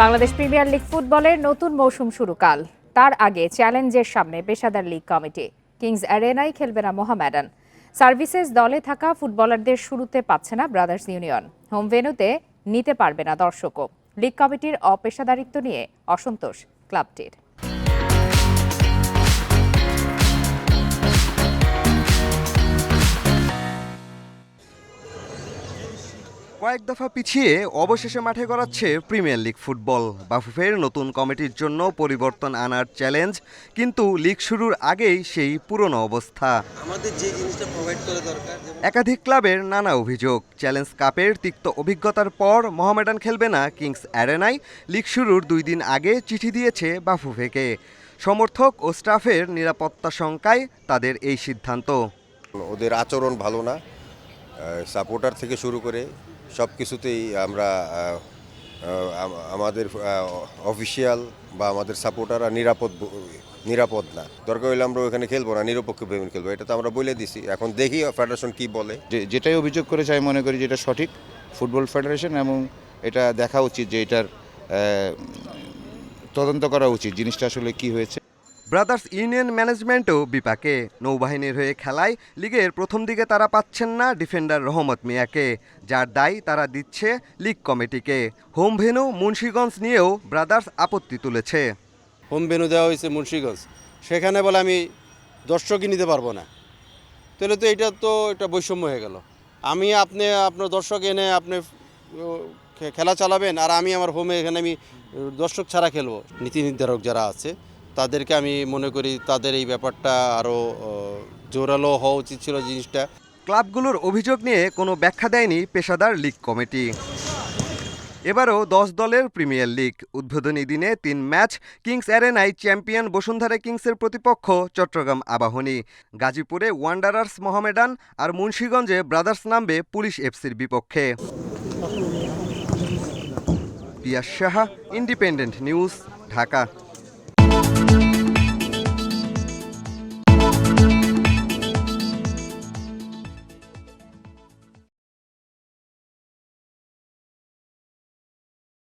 Bangladesh premier league ফুটবলের নতুন মৌসুম শুরু কাল। তার আগে চ্যালেঞ্জের সামনে পেশাদার লীগ কমিটি। কিংস অ্যারেনাই খেলবে না মোহামেডান সার্ভিসেস দলে থাকা ফুটবলারদের শুরুতে পাচ্ছে না ব্রাদার্স ইউনিয়ন। হোম ভেনুতে নিতে পারবে না দর্শকও। লিগ কমিটির অপেশাদারিত্ব নিয়ে অসন্তোষ ক্লাবটির। কয়েক দফা পিছিয়ে অবশেষে মাঠে গড়াচ্ছে প্রিমিয়ার লিগ ফুটবল। বাফুফের নতুন কমিটির জন্য পরিবর্তন আনার চ্যালেঞ্জ কিন্তু লিগ শুরুর আগেই সেই পুরনো অবস্থা। আমাদের যে জিনিসটা প্রোভাইড করে দরকার একাধিক ক্লাবের নানা অভিযোগ। চ্যালেঞ্জ কাপের তিক্ত অভিজ্ঞতার পর মোহামেডান খেলবে না কিংস অ্যারেনায় লিগ শুরুর দুই দিন আগে চিঠি দিয়েছে বাফুফেকে। সমর্থক ও স্টাফের নিরাপত্তা শঙ্কায় তাদের এই সিদ্ধান্ত। ওদের আচরণ ভালো না। সাপোর্টার থেকে শুরু করে সব কিছুতেই আমরা আমাদের অফিসিয়াল বা আমাদের সাপোর্টাররা নিরাপদ নিরাপদ না। দরকার হলে আমরা ওখানে খেলব না, নিরপেক্ষ ভেবে খেলব। এটা তো আমরা বলে দিছি। এখন দেখি ফেডারেশন কি বলে। যেটাই অভিযোগ করেছে, আমি মনে করি যে এটা সঠিক। ফুটবল ফেডারেশন এবং এটা দেখা উচিত যে এটার তদন্ত করা উচিত, জিনিসটা আসলে কি হয়েছে। ব্রাদার্স ইউনিয়ন ম্যানেজমেন্টও বিপাকে। নৌবাহিনীর হয়ে খেলায় লিগের প্রথম দিকে তারা পাচ্ছেন না ডিফেন্ডার রহমত মিয়াকে, যার দায় তারা দিচ্ছে লিগ কমিটিকে। হোম ভেনু মুন্সীগঞ্জ নিয়েও ব্রাদার্স আপত্তি তুলেছে। হোম ভেনু দেওয়া হয়েছে মুন্সীগঞ্জ। সেখানে বলে আমি দর্শকই নিতে পারব না। তাহলে তো এটা তো এটা বৈষম্য হয়ে গেল। আমি আপনি, আপনার দর্শক এনে আপনি খেলা চালাবেন, আর আমি আমার হোমে এখানে আমি, দর্শক ছাড়া খেলব। নীতি নির্ধারক যারা আছে তাদেরকে আমি মনে করি তাদের এই ব্যাপারটা আরও জোরালো হওয়া উচিত ছিল জিনিসটা। ক্লাবগুলোর অভিযোগ নিয়ে কোনো ব্যাখ্যা দেয়নি পেশাদার লীগ কমিটি। এবারও দশ দলের প্রিমিয়ার লিগ। উদ্বোধনী দিনে তিন ম্যাচ, কিংস অ্যারেনায় চ্যাম্পিয়ন বসুন্ধরা কিংসের প্রতিপক্ষ চট্টগ্রাম আবাহনী। গাজীপুরে ওয়ান্ডারার্স মোহামেডান আর মুন্সীগঞ্জে ব্রাদার্স নামবে পুলিশ এফসির বিপক্ষে। Piyas Saha, independent news, Dhaka.